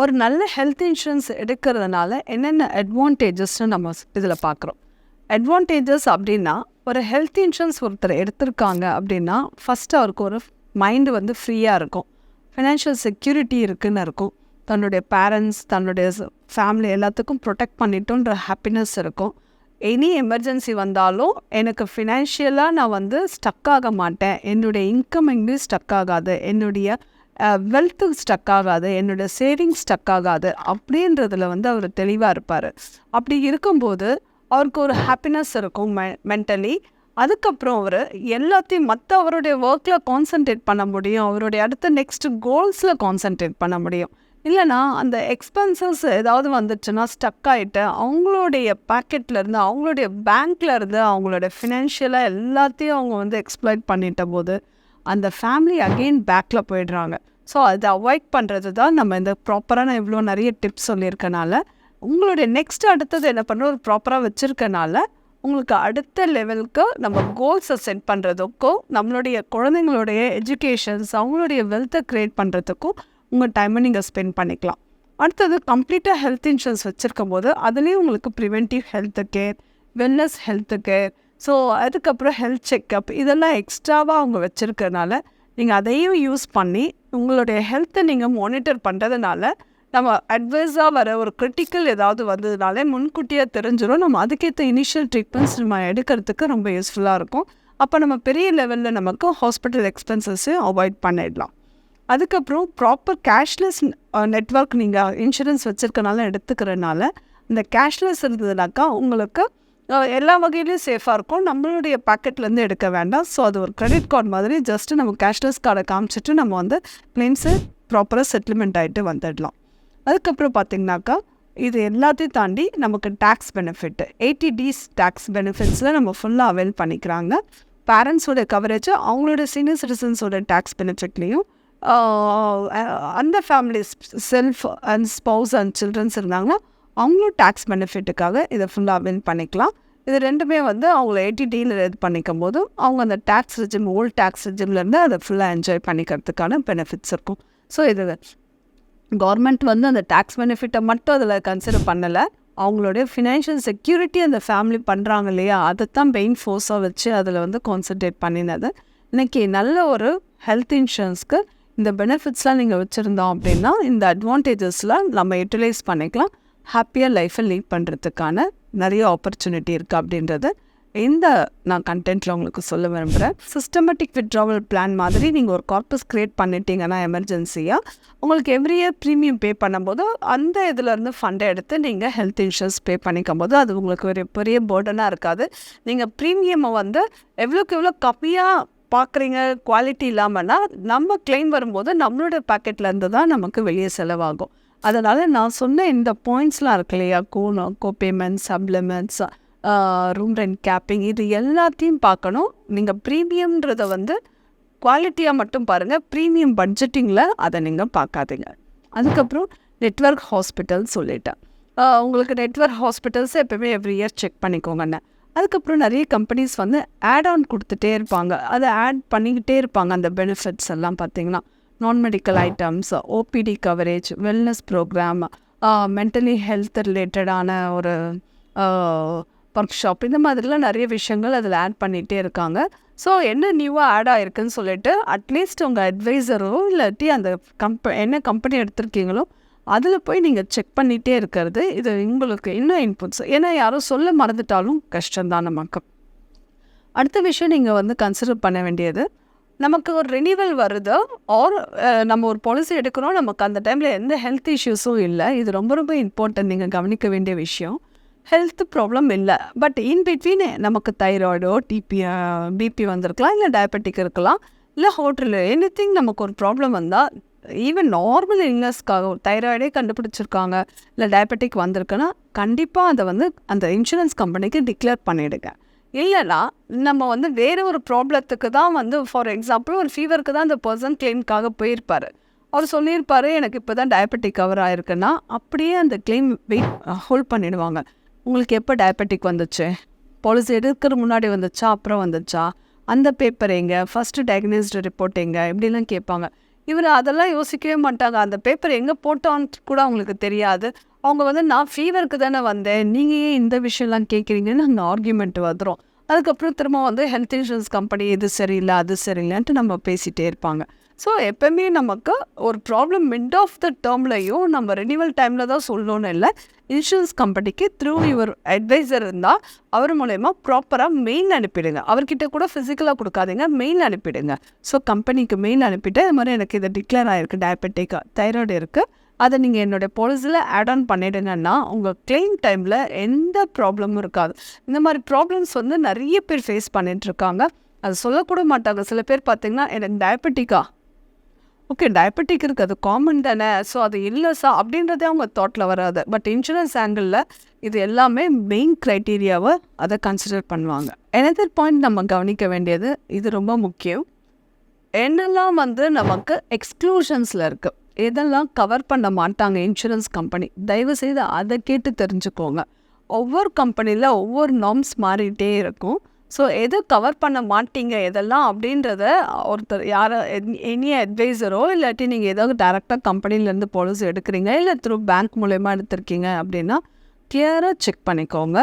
ஒரு நல்ல health insurance எடுக்கிறதுனால என்னென்ன அட்வான்டேஜஸ்னு நம்ம இதில் பார்க்குறோம். அட்வான்டேஜஸ் அப்படின்னா ஒரு ஹெல்த் இன்சூரன்ஸ் ஒருத்தர் எடுத்திருக்காங்க அப்படின்னா ஃபஸ்ட்டு அவருக்கு ஒரு மைண்டு வந்து ஃப்ரீயாக இருக்கும். ஃபினான்ஷியல் செக்யூரிட்டி இருக்குன்னு இருக்கும். தன்னுடைய பேரண்ட்ஸ் தன்னுடைய ஃபேமிலி எல்லாத்துக்கும் ப்ரொடெக்ட் பண்ணிட்டோன்ற ஹாப்பினஸ் இருக்கும். எனி எமர்ஜென்சி வந்தாலும் எனக்கு ஃபினான்ஷியலாக நான் வந்து ஸ்டக் ஆக மாட்டேன். என்னுடைய இன்கம் எங்கேயும் ஸ்டக் ஆகாது. என்னுடைய வெல்த்து ஸ்டக் ஆகாது என்னோட சேவிங்ஸ் ஸ்டக் ஆகாது அப்படின்றதுல வந்து அவர் தெளிவாக இருப்பார். அப்படி இருக்கும்போது அவருக்கு ஒரு ஹாப்பினஸ் இருக்கும் மெ மென்டலி அதுக்கப்புறம் அவர் எல்லாத்தையும் மற்ற அவருடைய ஒர்க்கில் கான்சென்ட்ரேட் பண்ண முடியும். அவருடைய அடுத்த நெக்ஸ்ட் கோல்ஸில் கான்சென்ட்ரேட் பண்ண முடியும். இல்லைனா அந்த எக்ஸ்பென்சஸ் ஏதாவது வந்துச்சுன்னா ஸ்டக் ஆகிட்டு அவங்களுடைய பேக்கெட்லேருந்து அவங்களுடைய பேங்க்லேருந்து அவங்களோட ஃபினான்ஷியலாக எல்லாத்தையும் அவங்க வந்து எக்ஸ்ப்ளாய்ட் பண்ணிட்ட போது அந்த ஃபேமிலி அகெயின் பேக்கில் போயிடுறாங்க. ஸோ அதை அவாய்ட் பண்ணுறது தான் நம்ம இந்த ப்ராப்பரான இவ்வளோ நிறைய டிப்ஸ் சொல்லியிருக்கனால உங்களுடைய நெக்ஸ்ட் அடுத்தது என்ன பண்ண ஒரு ப்ராப்பராக வச்சுருக்கனால உங்களுக்கு அடுத்த லெவலுக்கு நம்ம கோல்ஸை செட் பண்ணுறதுக்கும் நம்மளுடைய குழந்தைங்களுடைய எஜுகேஷன்ஸ் அவங்களுடைய வெல்த்தை க்ரியேட் பண்ணுறதுக்கும் உங்கள் டைமை நீங்கள் ஸ்பெண்ட் பண்ணிக்கலாம். அடுத்தது கம்ப்ளீட்டாக ஹெல்த் இன்சூரன்ஸ் வச்சுருக்கும் போது அதுலேயும் உங்களுக்கு preventive health care wellness health care so அதுக்கப்புறம் ஹெல்த் செக்கப் இதெல்லாம் எக்ஸ்ட்ராவாக அவங்க வச்சுருக்கறனால நீங்கள் அதையும் யூஸ் பண்ணி உங்களுடைய ஹெல்த்தை நீங்கள் மானிட்டர் பண்ணுறதுனால நம்ம அட்வைஸாக வர ஒரு கிரிட்டிக்கல் ஏதாவது வந்ததுனாலே முன்கூட்டியாக தெரிஞ்சிடும் நம்ம அதுக்கேற்ற இனிஷியல் ட்ரீட்மெண்ட்ஸ் நம்ம எடுக்கிறதுக்கு ரொம்ப யூஸ்ஃபுல்லாக இருக்கும். அப்போ நம்ம பெரிய லெவலில் நமக்கு ஹாஸ்பிட்டல் எக்ஸ்பென்சஸையும் அவாய்ட் பண்ணிடலாம். அதுக்கப்புறம் ப்ராப்பர் கேஷ்லெஸ் நெட்ஒர்க் நீங்கள் இன்சூரன்ஸ் வச்சுருக்கனால எடுத்துக்கிறனால இந்த கேஷ்லெஸ் இருந்ததுனாக்கா உங்களுக்கு எல்லா வகையிலையும் சேஃபாக இருக்கும். நம்மளுடைய பாக்கெட்லேருந்து எடுக்க வேண்டாம். ஸோ அது ஒரு கிரெடிட் கார்டு மாதிரி ஜஸ்ட்டு நம்ம கேஷ்லெஸ் கார்டை காமிச்சிட்டு நம்ம வந்து கிளைம்ஸு ப்ராப்பராக செட்டில்மெண்ட் ஆகிட்டு வந்துடலாம். அதுக்கப்புறம் பார்த்தீங்கன்னாக்கா இது எல்லாத்தையும் தாண்டி நமக்கு tax benefit eighty D's tax பெனிஃபிட்ஸில் நம்ம ஃபுல்லாக அவைல் பண்ணிக்கிறாங்க. பேரண்ட்ஸோட கவரேஜ் அவங்களோட சீனியர் சிட்டிசன்ஸோட டேக்ஸ் பெனிஃபிட்லேயும் அந்த families self and spouse and childrens இருந்தாங்கன்னா அவங்களும் டேக்ஸ் பெனிஃபிட்டுக்காக இதை ஃபுல்லாக வின் பண்ணிக்கலாம். இது ரெண்டுமே வந்து அவங்கள ஏடிடியில் இது பண்ணிக்கும் போது அவங்க அந்த டேக்ஸ் ரிஜிம் ஓல்ட் டேக்ஸ் ரிஜிம்லேருந்து அதை ஃபுல்லாக என்ஜாய் பண்ணிக்கிறதுக்கான பெனிஃபிட்ஸ் இருக்கும். ஸோ இது கவர்மெண்ட் வந்து அந்த டேக்ஸ் பெனிஃபிட்டை மட்டும் அதில் கன்சிடர் பண்ணலை. அவங்களுடைய ஃபினான்ஷியல் செக்யூரிட்டி அந்த ஃபேமிலி பண்ணுறாங்க இல்லையா? அதை தான் மெயின் ஃபோர்ஸாக வச்சு அதில் வந்து கான்சென்ட்ரேட் பண்ணினது. இன்னைக்கு நல்ல ஒரு ஹெல்த் இன்சூரன்ஸ்க்கு இந்த பெனிஃபிட்ஸ்லாம் நீங்கள் வச்சுருந்தோம் அப்படின்னா இந்த அட்வான்டேஜஸ்லாம் நம்ம யூட்டிலைஸ் பண்ணிக்கலாம். ஹாப்பியாக லைஃப்பை லீட் பண்ணுறதுக்கான நிறைய ஆப்பர்ச்சுனிட்டி இருக்குது அப்படின்றது இந்த நான் கண்டென்ட்டில் உங்களுக்கு சொல்ல விரும்புகிறேன் சிஸ்டமேட்டிக் விட்ராவல் பிளான் மாதிரி நீங்கள் ஒரு கார்பஸ் க்ரியேட் பண்ணிட்டீங்கன்னா எமர்ஜென்சியாக உங்களுக்கு எவ்ரி இயர் ப்ரீமியம் பே பண்ணும்போது அந்த இதுலேருந்து ஃபண்டை எடுத்து நீங்கள் ஹெல்த் இன்சூரன்ஸ் பே பண்ணிக்கும் போது அது உங்களுக்கு ஒரு பெரிய பேர்டனாக இருக்காது. நீங்கள் ப்ரீமியமை வந்து எவ்வளோக்கு எவ்வளோ கம்மியாக பார்க்குறீங்க குவாலிட்டி இல்லாமல்னா நம்ம கிளைம் வரும்போது நம்மளோட பாக்கெட்லேருந்து தான் நமக்கு வெளியே செலவாகும். அதனால் நான் சொன்ன இந்த பாயிண்ட்ஸ்லாம் இருக்கு இல்லையா? கோணம் copayment supplements room rent capping இது எல்லாத்தையும் பார்க்கணும். நீங்கள் ப்ரீமியம்ன்றதை வந்து குவாலிட்டியாக மட்டும் பாருங்கள் ப்ரீமியம் பட்ஜெட்டிங்கில் அதை நீங்கள் பார்க்காதீங்க. அதுக்கப்புறம் நெட்ஒர்க் ஹாஸ்பிட்டல் சொல்லிட்டேன். உங்களுக்கு நெட்வொர்க் ஹாஸ்பிட்டல்ஸ் எப்பவுமே எவ்ரி இயர் செக் பண்ணிக்கோங்கண்ணே அதுக்கப்புறம் நிறைய கம்பெனிஸ் வந்து ஆட் ஆன் கொடுத்துட்டே இருப்பாங்க. அதை ஆட் பண்ணிக்கிட்டே இருப்பாங்க அந்த பெனிஃபிட்ஸ் எல்லாம் பார்த்தீங்கன்னா. நான் medical items OPD coverage wellness program mentally health ரிலேட்டடான ஒரு ஒர்க் ஷாப் இந்த மாதிரிலாம் நிறைய விஷயங்கள் அதில் ஆட் பண்ணிகிட்டே இருக்காங்க. ஸோ என்ன நியூவாக ஆட் ஆயிருக்குன்னு சொல்லிட்டு அட்லீஸ்ட் உங்கள் அட்வைசரோ இல்லாட்டி அந்த கம்ப என்ன கம்பெனி எடுத்திருக்கீங்களோ அதில் போய் நீங்கள் செக் பண்ணிகிட்டே இருக்கிறது இது உங்களுக்கு இன்னும் இன்புட்ஸ் ஏன்னா யாரும் சொல்ல மறந்துட்டாலும் கஷ்டம்தான் நமக்கு. அடுத்த விஷயம் நீங்கள் வந்து கன்சிடர் பண்ண வேண்டியது நமக்கு ஒரு ரினியூவல் வருது ஆர் நம்ம ஒரு பாலிசி எடுக்கிறோம் நமக்கு அந்த டைமில் எந்த ஹெல்த் இஷ்யூஸும் இல்லை. இது ரொம்ப ரொம்ப இம்பார்ட்டன்ட் நீங்கள் கவனிக்க வேண்டிய விஷயம். ஹெல்த் ப்ராப்ளம் இல்லை. பட் இன் பிட்வீன் நமக்கு தைராய்டோ டிபி பிபி வந்திருக்கலாம் இல்லை டயபெட்டிக் இருக்கலாம் இல்லை ஹோட்டலில் எனி திங் நமக்கு ஒரு ப்ராப்ளம் வந்தால் ஈவன் நார்மல் இல்னஸ்க்காக தைராய்டே கண்டுபிடிச்சிருக்காங்க இல்லை டயபெட்டிக் வந்திருக்குன்னா கண்டிப்பாக அதை வந்து அந்த இன்சூரன்ஸ் கம்பெனிக்கு டிக்ளேர் பண்ணிவிடுங்க இல்லைன்னா நம்ம வந்து வேறு ஒரு ப்ராப்ளத்துக்கு தான் வந்து ஃபார் எக்ஸாம்பிள் ஒரு ஃபீவருக்கு தான் அந்த பர்சன் கிளைம்க்காக போயிருப்பார். அவர் சொல்லியிருப்பார் எனக்கு இப்போ தான் டயபெட்டிக் கவர் ஆகிருக்குன்னா அப்படியே அந்த கிளைம் வெயிட் ஹோல்ட் பண்ணிடுவாங்க. உங்களுக்கு எப்போ டயபெட்டிக் வந்துச்சு? பாலிசி எடுக்கிற முன்னாடி வந்துச்சா? அப்புறம் வந்துச்சா? அந்த பேப்பர் எங்கே? ஃபஸ்ட்டு டயக்னோஸ்டு ரிப்போர்ட் எங்கே? இப்படிலாம் கேட்பாங்க. இவர் அதெல்லாம் யோசிக்கவே மாட்டாங்க. அந்த பேப்பர் எங்கே போட்டோன்னு கூட அவங்களுக்கு தெரியாது. அவங்க வந்து நான் ஃபீவருக்கு தானே வந்தேன். நீங்கள் ஏன் இந்த விஷயம்லாம் கேட்குறீங்கன்னு அங்கே ஆர்கியூமெண்ட் வந்துடும் அதுக்கப்புறம் திரும்ப வந்து ஹெல்த் இன்சூரன்ஸ் கம்பெனி இது சரியில்லை அது சரியில்லைன்ட்டு நம்ம பேசிகிட்டே இருப்பாங்க. ஸோ எப்பவுமே நமக்கு ஒரு ப்ராப்ளம் மிட் ஆஃப் த டேர்ம்லையும் நம்ம ரெனிவல் டைமில் தான் சொல்லணும்னு இல்லை. இன்சூரன்ஸ் கம்பெனிக்கு த்ரூ யுவர் அட்வைசர் இருந்தால் அவர் மூலயமா ப்ராப்பராக மெயில் அனுப்பிடுங்க. அவர்கிட்ட கூட ஃபிசிக்கலாக கொடுக்காதீங்க மெயில் அனுப்பிடுங்க. ஸோ கம்பெனிக்கு மெயில் அனுப்பிட்டு இது மாதிரி எனக்கு இது டிக்ளேர் ஆகிருக்கு டயபெட்டிக் தைராய்டு இருக்குது அதை நீங்கள் என்னுடைய பாலிசியில் ஆட் ஆன் பண்ணிடுங்கன்னா உங்கள் கிளைம் டைமில் எந்த ப்ராப்ளமும் இருக்காது. இந்த மாதிரி ப்ராப்ளம்ஸ் வந்து நிறைய பேர் ஃபேஸ் பண்ணிகிட்ருக்காங்க அது சொல்லக்கூட மாட்டாங்க. சில பேர் பார்த்தீங்கன்னா எனக்கு டயபெட்டிக்கா ஓகே டயபெட்டிக் இருக்குது அது காமன் தானே. ஸோ அது இல்லை சா அப்படின்றதே அவங்க தாட்டில் வராது. பட் இன்சூரன்ஸ் ஆங்கிளில் இது எல்லாமே மெயின் க்ரைட்டீரியாவை அதை கன்சிடர் பண்ணுவாங்க. எனதர் பாயிண்ட் நம்ம கவனிக்க வேண்டியது இது ரொம்ப முக்கியம். என்னெல்லாம் வந்து நமக்கு எக்ஸ்க்ளூஷன்ஸில் இருக்குது எதெல்லாம் கவர் பண்ண மாட்டாங்க இன்சூரன்ஸ் கம்பெனி தயவு செய்து அதை கேட்டு தெரிஞ்சுக்கோங்க. ஒவ்வொரு கம்பெனியில் ஒவ்வொரு நார்ம்ஸ் மாறிட்டே இருக்கும். ஸோ எது கவர் பண்ண மாட்டீங்க? எதெல்லாம் அப்படின்றத ஒருத்தர் யாரை எனி அட்வைசரோ இல்லாட்டி நீங்கள் ஏதாவது டேரெக்டாக கம்பெனிலேருந்து பாலிசி எடுக்கிறீங்க? இல்லை த்ரூ பேங்க் மூலயமா எடுத்திருக்கீங்க அப்படின்னா கிளியராக செக் பண்ணிக்கோங்க.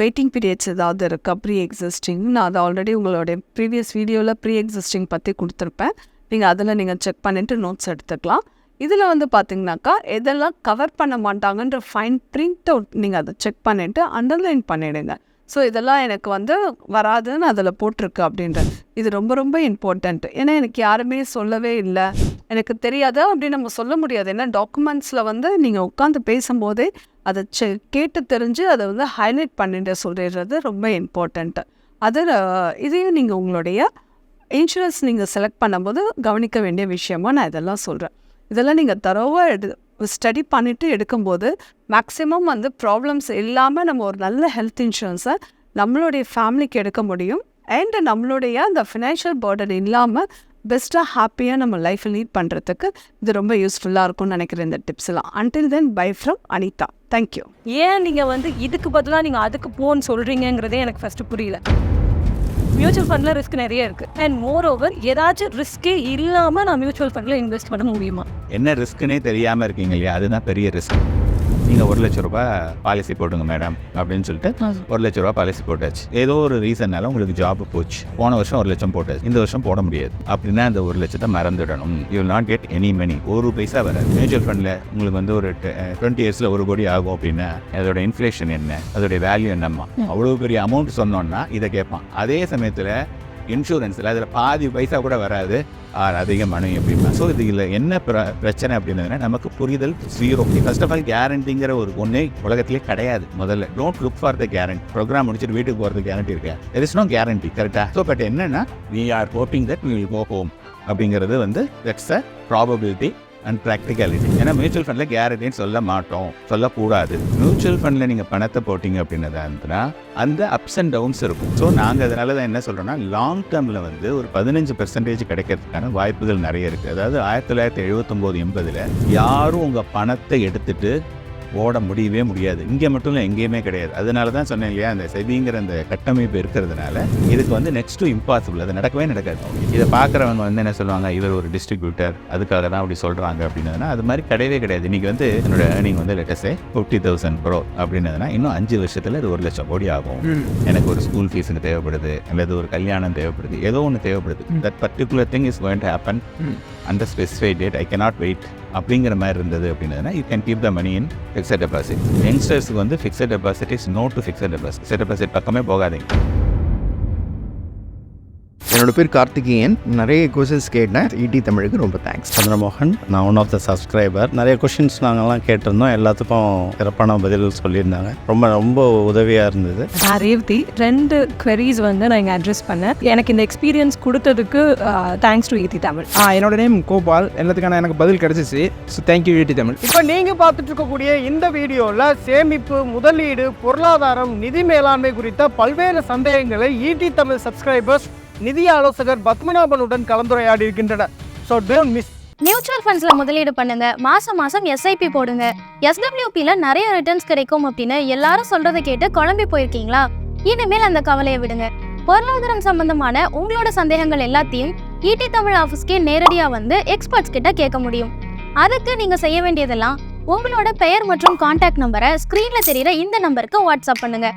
வெயிட்டிங் பீரியட்ஸ் ஏதாவது இருக்கா? ப்ரீ எக்ஸிஸ்டிங் நான் அதை ஆல்ரெடி உங்களுடைய ப்ரீவியஸ் வீடியோவில் ப்ரீ எக்ஸிஸ்டிங் பற்றி கொடுத்துருப்பேன். நீங்கள் அதில் நீங்கள் செக் பண்ணிவிட்டு நோட்ஸ் எடுத்துக்கலாம். இதில் வந்து பார்த்தீங்கன்னாக்கா எதெல்லாம் கவர் பண்ண மாட்டாங்கன்ற ஃபைன் பிரிண்ட் அவுட் நீங்கள் அதை செக் பண்ணிவிட்டு அண்டர்லைன் பண்ணிவிடுங்க ஸோ இதெல்லாம் எனக்கு வந்து வராதுன்னு அதில் போட்டிருக்கு அப்படின்றது. இது ரொம்ப ரொம்ப இம்பார்ட்டண்ட் ஏன்னா எனக்கு யாருமே சொல்லவே இல்லை. எனக்கு தெரியாது அப்படின்னு நம்ம சொல்ல முடியாது. ஏன்னா டாக்குமெண்ட்ஸில் வந்து நீங்கள் உட்காந்து பேசும்போதே அதை செ கேட்டு தெரிஞ்சு அதை வந்து ஹைலைட் பண்ணிட்டு சொல்லிடுறது ரொம்ப இம்பார்ட்டண்ட்டு அதில் இதையும் நீங்கள் உங்களுடைய இன்சூரன்ஸ் நீங்கள் செலக்ட் பண்ணும்போது கவனிக்க வேண்டிய விஷயமா நான் இதெல்லாம் சொல்கிறேன் இதெல்லாம் நீங்கள் தரோவாக எடு ஸ்டடி பண்ணிவிட்டு எடுக்கும்போது மேக்ஸிமம் வந்து ப்ராப்ளம்ஸ் இல்லாமல் நம்ம ஒரு நல்ல ஹெல்த் இன்சூரன்ஸை நம்மளுடைய ஃபேமிலிக்கு எடுக்க முடியும். அண்ட் நம்மளுடைய அந்த ஃபினான்ஷியல் பர்டன் இல்லாமல் பெஸ்ட்டாக ஹாப்பியாக நம்ம லைஃப்பை லீட் பண்ணுறதுக்கு இது ரொம்ப யூஸ்ஃபுல்லாக இருக்கும்னு நினைக்கிறேன் இந்த டிப்ஸ் எல்லாம். Until then bye from Anitha thank you ஏன் நீங்கள் வந்து இதுக்கு பதிலாக நீங்கள் அதுக்கு போன்னு சொல்கிறீங்கங்கிறதே எனக்கு ஃபஸ்ட்டு புரியல. மியூச்சுவல் ஃபண்டில் ரிஸ்க் நிறைய இருக்குது அண்ட் மோர் ஓவர் ஏதாச்சும் ரிஸ்க்கே இல்லாமல் நான் மியூச்சுவல் ஃபண்டில் இன்வெஸ்ட் பண்ண முடியுமா? என்ன ரிஸ்க்குன்னே தெரியாமல் இருக்கீங்க இல்லையா? அதுதான் பெரிய ரிஸ்க் நீங்கள் ஒரு லட்ச ரூபாய் பாலிசி போட்டுங்க மேடம் அப்படின்னு சொல்லிட்டு ஒரு லட்ச ரூபாய் பாலிசி போட்டாச்சு. ஏதோ ஒரு ரீசன்னால உங்களுக்கு ஜாப் போச்சு. போன வருஷம் ஒரு லட்சம் போட்டாச்சு. இந்த வருஷம் போட முடியாது. அப்படின்னா அந்த ஒரு லட்சத்தை மறந்துடணும். You not get any money ஒரு பைசா வராது. மியூச்சுவல் ஃபண்டில் உங்களுக்கு வந்து ஒரு டுவெண்ட்டி இயர்ஸில் ஒரு கோடி ஆகும் அப்படின்னா அதோட இன்ஃப்ளேஷன் என்ன? அதோடைய வேல்யூ என்னம்மா? அவ்வளோ பெரிய அமௌண்ட் சொன்னோன்னா இதை கேட்பான். அதே சமயத்தில் இன்சூரன்ஸில் அதில் பாதி பைசா கூட வராது. ஆர் அதிக மணி அப்படின்னா ஸோ இதில் என்ன பிர பிரச்சனை அப்படின்னா நமக்கு புரிதல் ஜீரோ ஃபர்ஸ்ட் ஆஃப் ஆல் கேரண்டிங்கிற ஒரு ஒன்றே உலகத்திலே கிடையாது முதல்ல. Don't look for the guarantee program முடிச்சுட்டு வீட்டுக்கு போகிறது கேரண்டி இருக்கா தெர் இஸ் நோ கேரண்டி கரெக்டாக ஸோ பட் என்னன்னா we are hoping that we will go home அப்படிங்கிறது வந்து that's a probability and practicality ஏன்னா மியூச்சுவல் ஃபண்டில் கேரண்டின்னு சொல்ல மாட்டோம் சொல்லக்கூடாது. மியூச்சுவல் ஃபண்டில் நீங்கள் பணத்தை போட்டிங்க அப்படின்னதா இருந்ததுன்னா அந்த அப்ஸ் அண்ட் டவுன்ஸ் இருக்கும். ஸோ நாங்கள் அதனால தான் என்ன சொல்கிறோம்னா லாங் டேர்மில் வந்து ஒரு பதினஞ்சு பெர்சன்டேஜ் கிடைக்கிறதுக்கான வாய்ப்புகள் நிறைய இருக்குது அதாவது ஆயிரத்தி தொள்ளாயிரத்தி எழுபத்தொம்போது எண்பதில் யாரும் உங்கள் பணத்தை எடுத்துகிட்டு ஓட முடியவே முடியாது. இங்கே மட்டும் இல்லை எங்கேயுமே கிடையாது. அதனால தான் சொன்னேன் இல்லையா அந்த செபிங்கிற அந்த கட்டமைப்பு இருக்கிறதுனால இதுக்கு வந்து நெக்ஸ்ட் டு இம்பாசிபிள் அது நடக்கவே நடக்காது. இதை பார்க்குறவங்க வந்து என்ன சொல்லுவாங்க இவர் ஒரு டிஸ்ட்ரிபியூட்டர் அதுக்காக தான் அப்படி சொல்கிறாங்க அப்படின்னதுனா அது மாதிரி கிடையவே கிடையாது. இன்றைக்கி வந்து என்னோட ஏர்னிங் வந்து let's say fifty thousand bro அப்படின்னதுனா இன்னும் அஞ்சு வருஷத்தில் இது ஒரு லட்சம் கோடி ஆகும். எனக்கு ஒரு ஸ்கூல் ஃபீஸுக்கு தேவைப்படுது அல்லது ஒரு கல்யாணம் தேவைப்படுது ஏதோ ஒன்று தேவைப்படுது. That particular thing is going to happen அந்த specify date I cannot wait அப்படிங்கிற மாதிரி இருந்தது அப்படின்னா you can keep the money in fixed deposit யங்ஸ்டர்ஸ்க்கு வந்து fixed deposit is no to fixed deposit fixed deposit பக்கமே போகாதீங்க. என்னோட பேர் கார்த்திகேயன். நிறைய கொஷின்ஸ் கேட்டேன். ஈடி தமிழுக்கு ரொம்ப தேங்க்ஸ் சந்திரமோகன் நான் ஒன் ஆஃப் த சப்ஸ்கிரைபர் நிறைய கொஷின்ஸ் நாங்கள்லாம் கேட்டிருந்தோம். எல்லாத்துக்கும் சிறப்பான பதில் சொல்லியிருந்தாங்க. ரொம்ப ரொம்ப உதவியாக இருந்தது. நான் ரேவதி ரெண்டு queries வந்து நான் இங்கே அட்ரஸ் பண்ணேன். எனக்கு இந்த எக்ஸ்பீரியன்ஸ் கொடுத்ததுக்கு தேங்க்ஸ் டு ஈதி தமிழ். ஆ என்னோட நேம் கோபால். எல்லாத்துக்கான எனக்கு பதில் கிடைச்சிச்சு. So thank you ET Tamil. இப்போ நீங்கள் பார்த்துட்டு இருக்கக்கூடிய இந்த வீடியோவில் சேமிப்பு முதலீடு பொருளாதாரம் நிதி மேலாண்மை குறித்த பல்வேறு சந்தேகங்களை ஈடி தமிழ் சப்ஸ்கிரைபர்ஸ் நிதி ஆலோசகர் பத்மநாபனுடன் கலந்துரையாடி இருக்கின்றனர் ஸோ டோன்ட் மிஸ் மியூச்சுவல் ஃபண்ட்ஸில் முதலீடு பண்ணுங்க. மாதம் மாதம் எஸ்ஐபி போடுங்க. எஸ்டபிள்யூபியில் நிறைய ரிட்டர்ன்ஸ் கிடைக்கும் அப்படின்னு எல்லாரும் சொல்கிறத கேட்டு குழம்பி போயிருக்கீங்களா? இனிமேல் அந்த கவலையை விடுங்க. பொருளாதாரம் சம்பந்தமான உங்களோட சந்தேகங்கள் எல்லாத்தையும் இடி தமிழ் ஆஃபீஸ்க்கே நேரடியாக வந்து எக்ஸ்பர்ட்ஸ் கிட்ட கேட்க முடியும். அதுக்கு நீங்கள் செய்ய வேண்டியதெல்லாம் உங்களோட பெயர் மற்றும் காண்டாக்ட் நம்பரை ஸ்க்ரீனில் தெரியிற இந்த நம்பருக்கு வாட்ஸ்அப் பண்ணுங்கள்